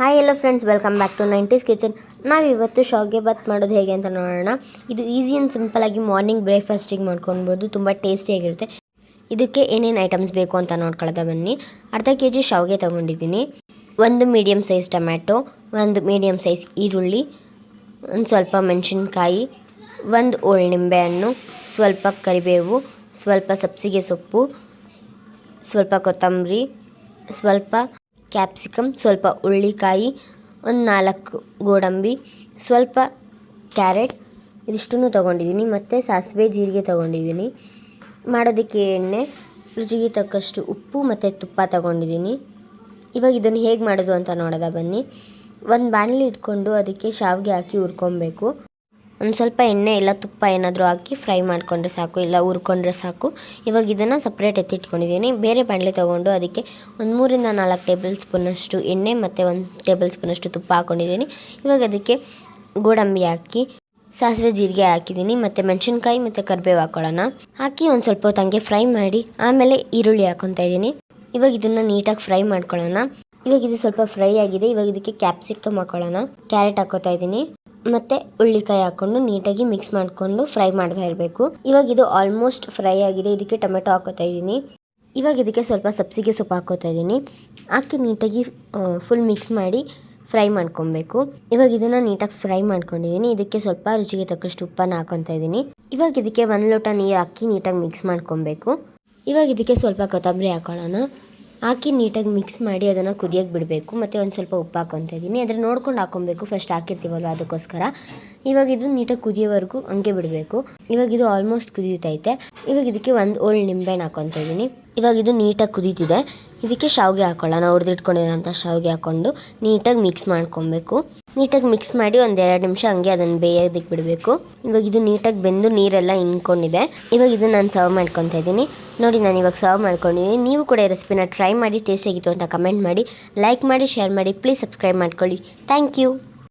Hi ಎಲ್ಲ friends welcome back to nineties kitchen ನಾವು ಇವತ್ತು ಶಾವ್ಗೆ ಬಾತ್ ಮಾಡೋದು ಹೇಗೆ ಅಂತ ನೋಡೋಣ. ಇದು ಈಸಿ ಆ್ಯಂಡ್ ಸಿಂಪಲಾಗಿ ಮಾರ್ನಿಂಗ್ ಬ್ರೇಕ್ಫಾಸ್ಟಿಗೆ ಮಾಡ್ಕೊಳ್ಬೋದು ತುಂಬ ಟೇಸ್ಟಿಯಾಗಿರುತ್ತೆ ಇದಕ್ಕೆ ಏನೇನು ಐಟಮ್ಸ್ ಬೇಕು ಅಂತ ನೋಡ್ಕೊಳ್ಳೋದ ಬನ್ನಿ. ಅರ್ಧ ಕೆ ಜಿ ಶಾವ್ಗೆ ತೊಗೊಂಡಿದ್ದೀನಿ. ಒಂದು ಮೀಡಿಯಮ್ ಸೈಜ್ ಟೊಮ್ಯಾಟೊ, ಒಂದು ಮೀಡಿಯಮ್ ಸೈಜ್ ಈರುಳ್ಳಿ, ಒಂದು ಸ್ವಲ್ಪ ಮೆಣಸಿನ್ಕಾಯಿ, ಒಂದು ಓಳ್ ನಿಂಬೆಹಣ್ಣು ಸ್ವಲ್ಪ ಕರಿಬೇವು, ಸ್ವಲ್ಪ ಸಬ್ಸಿಗೆ ಸೊಪ್ಪು, ಸ್ವಲ್ಪ ಕೊತ್ತಂಬರಿ, ಸ್ವಲ್ಪ ಕ್ಯಾಪ್ಸಿಕಮ್ ಸ್ವಲ್ಪ ಹುಳ್ಳಿಕಾಯಿ ಒಂದು ನಾಲ್ಕು ಗೋಡಂಬಿ, ಸ್ವಲ್ಪ ಕ್ಯಾರೆಟ್, ಇದಿಷ್ಟನ್ನು ತೊಗೊಂಡಿದ್ದೀನಿ. ಮತ್ತು ಸಾಸಿವೆ, ಜೀರಿಗೆ ತೊಗೊಂಡಿದ್ದೀನಿ. ಮಾಡೋದಕ್ಕೆ ಎಣ್ಣೆ, ರುಚಿಗೆ ತಕ್ಕಷ್ಟು ಉಪ್ಪು ಮತ್ತು ತುಪ್ಪ ತೊಗೊಂಡಿದ್ದೀನಿ. ಇವಾಗ ಇದನ್ನು ಹೇಗೆ ಮಾಡೋದು ಅಂತ ನೋಡೋದ ಬನ್ನಿ. ಒಂದು ಬಾಣಲಿ ಇಟ್ಕೊಂಡು ಅದಕ್ಕೆ ಶಾವಿಗೆ ಹಾಕಿ ಹುರ್ಕೊಬೇಕು. ಒಂದು ಸ್ವಲ್ಪ ಎಣ್ಣೆ ಇಲ್ಲ ತುಪ್ಪ ಏನಾದರೂ ಹಾಕಿ ಫ್ರೈ ಮಾಡಿಕೊಂಡ್ರೆ ಸಾಕು, ಇಲ್ಲ ಹುರ್ಕೊಂಡ್ರೆ ಸಾಕು. ಇವಾಗ ಇದನ್ನು ಸಪ್ರೇಟ್ ಎತ್ತಿಟ್ಕೊಂಡಿದ್ದೀನಿ ಬೇರೆ ಬಾಣಲೆ ತೊಗೊಂಡು ಅದಕ್ಕೆ ಒಂದು ಮೂರಿಂದ ನಾಲ್ಕು ಟೇಬಲ್ ಸ್ಪೂನಷ್ಟು ಎಣ್ಣೆ ಮತ್ತು ಒಂದು ಟೇಬಲ್ ಸ್ಪೂನಷ್ಟು ತುಪ್ಪ ಹಾಕ್ಕೊಂಡಿದ್ದೀನಿ ಇವಾಗ ಅದಕ್ಕೆ ಗೋಡಂಬಿ ಹಾಕಿ, ಸಾಸಿವೆ ಜೀರಿಗೆ ಹಾಕಿದ್ದೀನಿ, ಮತ್ತು ಮೆಣಸಿನ್ಕಾಯಿ ಮತ್ತು ಕರಿಬೇವು ಹಾಕೊಳ್ಳೋಣ. ಹಾಕಿ ಒಂದು ಸ್ವಲ್ಪ ಹೊತ್ತು ಹಂಗೆ ಫ್ರೈ ಮಾಡಿ, ಆಮೇಲೆ ಈರುಳ್ಳಿ ಹಾಕೊತಾ ಇದ್ದೀನಿ. ಇವಾಗ ಇದನ್ನು ನೀಟಾಗಿ ಫ್ರೈ ಮಾಡ್ಕೊಳ್ಳೋಣ. ಇವಾಗ ಇದು ಸ್ವಲ್ಪ ಫ್ರೈ ಆಗಿದೆ. ಇವಾಗ ಇದಕ್ಕೆ ಕ್ಯಾಪ್ಸಿಕಮ್ ಹಾಕೊಳ್ಳೋಣ. ಕ್ಯಾರೆಟ್ ಹಾಕೋತಾ ಇದ್ದೀನಿ. ಮತ್ತೆ ಉಳ್ಳಿಕಾಯಿ ಹಾಕೊಂಡು ನೀಟಾಗಿ ಮಿಕ್ಸ್ ಮಾಡಿಕೊಂಡು ಫ್ರೈ ಮಾಡ್ತಾ ಇರಬೇಕು. ಇವಾಗ ಇದು ಆಲ್ಮೋಸ್ಟ್ ಫ್ರೈ ಆಗಿದೆ. ಇದಕ್ಕೆ ಟೊಮೆಟೊ ಹಾಕೋತಾ ಇದ್ದೀನಿ. ಇವಾಗ ಇದಕ್ಕೆ ಸ್ವಲ್ಪ ಸಬ್ಸಿಗೆ ಸೊಪ್ಪು ಹಾಕೋತಾ ಇದ್ದೀನಿ. ಹಾಕಿ ನೀಟಾಗಿ ಫುಲ್ ಮಿಕ್ಸ್ ಮಾಡಿ ಫ್ರೈ ಮಾಡ್ಕೊಬೇಕು. ಇವಾಗ ಇದನ್ನು ನೀಟಾಗಿ ಫ್ರೈ ಮಾಡ್ಕೊಂಡಿದ್ದೀನಿ. ಇದಕ್ಕೆ ಸ್ವಲ್ಪ ರುಚಿಗೆ ತಕ್ಕಷ್ಟು ಉಪ್ಪನ್ನು ಹಾಕೊತಾ ಇದ್ದೀನಿ. ಇವಾಗ ಇದಕ್ಕೆ ಒಂದು ಲೋಟ ನೀರು ಹಾಕಿ ನೀಟಾಗಿ ಮಿಕ್ಸ್ ಮಾಡ್ಕೊಬೇಕು. ಇವಾಗ ಇದಕ್ಕೆ ಸ್ವಲ್ಪ ಕೊತ್ತಂಬರಿ ಹಾಕೊಳ್ಳೋಣ. ಹಾಕಿ ನೀಟಾಗಿ ಮಿಕ್ಸ್ ಮಾಡಿ ಅದನ್ನು ಕುದಿಯೋಕೆ ಬಿಡಬೇಕು. ಮತ್ತು ಒಂದು ಸ್ವಲ್ಪ ಉಪ್ಪು ಹಾಕೊತ ಇದ್ದೀನಿ. ಅದನ್ನು ನೋಡ್ಕೊಂಡು ಹಾಕೊಬೇಕು. ಫಸ್ಟ್ ಹಾಕಿರ್ತೀವಲ್ವ ಅದಕ್ಕೋಸ್ಕರ. ಇವಾಗ ಇದು ನೀಟಾಗಿ ಕುದಿಯೋವರೆಗೂ ಹಂಗೆ ಬಿಡಬೇಕು. ಇವಾಗ ಇದು ಆಲ್ಮೋಸ್ಟ್ ಕುದೀತೈತೆ. ಇವಾಗ ಇದಕ್ಕೆ ಒಂದು ಓಲ್ಡ್ ನಿಂಬೆಹಣ್ಣು ಹಾಕೊತ ಇದ್ದೀನಿ. ಇವಾಗ ಇದು ನೀಟಾಗಿ ಕುದೀತಿದೆ. ಇದಕ್ಕೆ ಶಾವಿಗೆ ಹಾಕೊಳ್ಳೋಣ. ಹೊಡೆದಿಟ್ಕೊಂಡಿರೋಂಥ ಶಾವಿಗೆ ಹಾಕ್ಕೊಂಡು ನೀಟಾಗಿ ಮಿಕ್ಸ್ ಮಾಡ್ಕೊಬೇಕು. ನೀಟಾಗಿ ಮಿಕ್ಸ್ ಮಾಡಿ ಒಂದು ಎರಡು ನಿಮಿಷ ಹಂಗೆ ಅದನ್ನು ಬೇಯೋದಕ್ಕೆ ಬಿಡಬೇಕು. ಇವಾಗ ಇದು ನೀಟಾಗಿ ಬೆಂದು ನೀರೆಲ್ಲ ಇಂಕೊಂಡಿದೆ ಇವಾಗ ಇದು ನಾನು ಸರ್ವ್ ಮಾಡ್ಕೊತಾ ಇದ್ದೀನಿ. ನೋಡಿ ನಾನು ಇವಾಗ ಸರ್ವ್ ಮಾಡ್ಕೊಂಡಿದ್ದೀನಿ ನೀವು ಕೂಡ ಈ ರೆಸಿಪಿನ ಟ್ರೈ ಮಾಡಿ ಟೇಸ್ಟ್ ಆಗಿತ್ತು ಅಂತ ಕಮೆಂಟ್ ಮಾಡಿ ಲೈಕ್ ಮಾಡಿ ಶೇರ್ ಮಾಡಿ ಪ್ಲೀಸ್ ಸಬ್ಸ್ಕ್ರೈಬ್ ಮಾಡ್ಕೊಳ್ಳಿ. Thank you